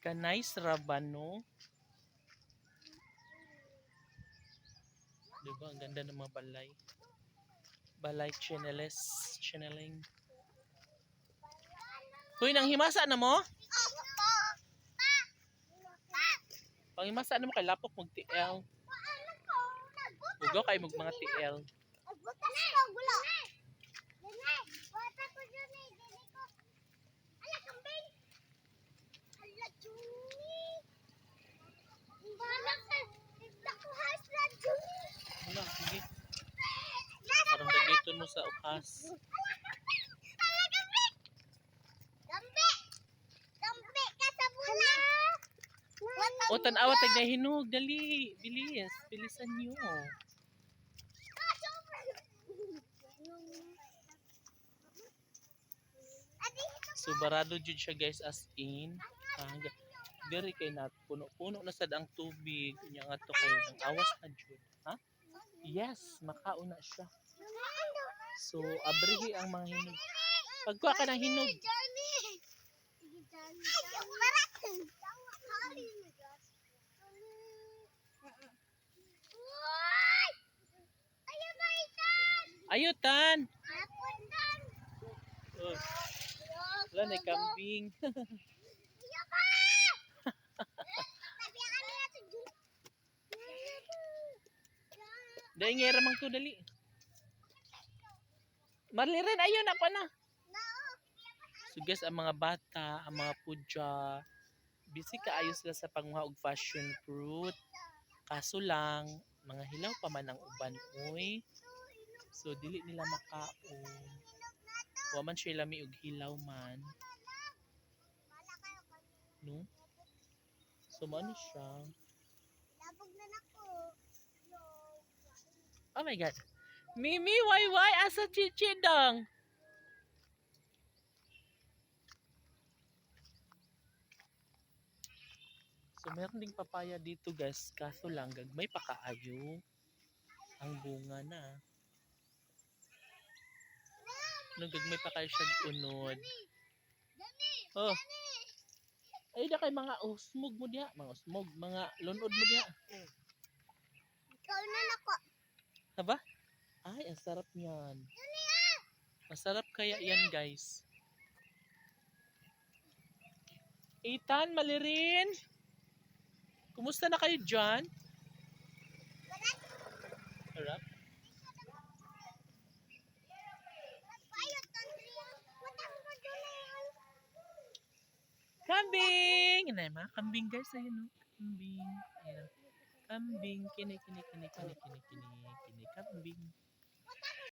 Kanay Rabano. Diba? Ang ganda ng mga balay. Balay chineles. Chineling. Hoy, nang himasa na mo? Pang himasa na mo kay lapok mag TL. Ugaw kay mag mga TL. Wala, sige. Parang dagiton mo sa ukas. O, tanawa, tag na hinog. Dali. Bilis. Bilisan nyo. So, barado jud siya guys as in. Ga- Diri kay na puno-puno na sad ang tubig. Nya nga to kay ang awas na jud. Ha? Yes, makauna siya. So, abrihi ang mga hinog. Pagkuha ka ng hinog. Ayutan! Oh, wala na kambing. Dahil nga ramang to dali. Marlirin, ayun ako na. So guys, ang mga bata, ang mga pudya, busy kaayo sila sa panguha og fashion fruit. Kaso lang, mga hilaw pa man ang uban, uy. So dili nila makaon. Wa man siya lami og hilaw man. No? So ano siya? Oh my god. Mimi, why why asa chichi dong? So meron ding papaya dito guys, kaso lang gagmay pa kaayo ang bunga na. No, gagmay pa kayo siya unod. Oh. Ay, da kay mga usmog mo diha, mga usmog, mga lunod mo diha. Ikaw na nako. Haba? Ay, ang sarap niyan. Masarap kaya yan, guys. Ethan, Malirin. Kumusta na kayo dyan? Dulay. Kambing! Yan na mga kambing, guys. Ayun, oh. Kambing. Ayun. Kambing. Kini, kini, kini, kini, kini, kini, kini, kambing.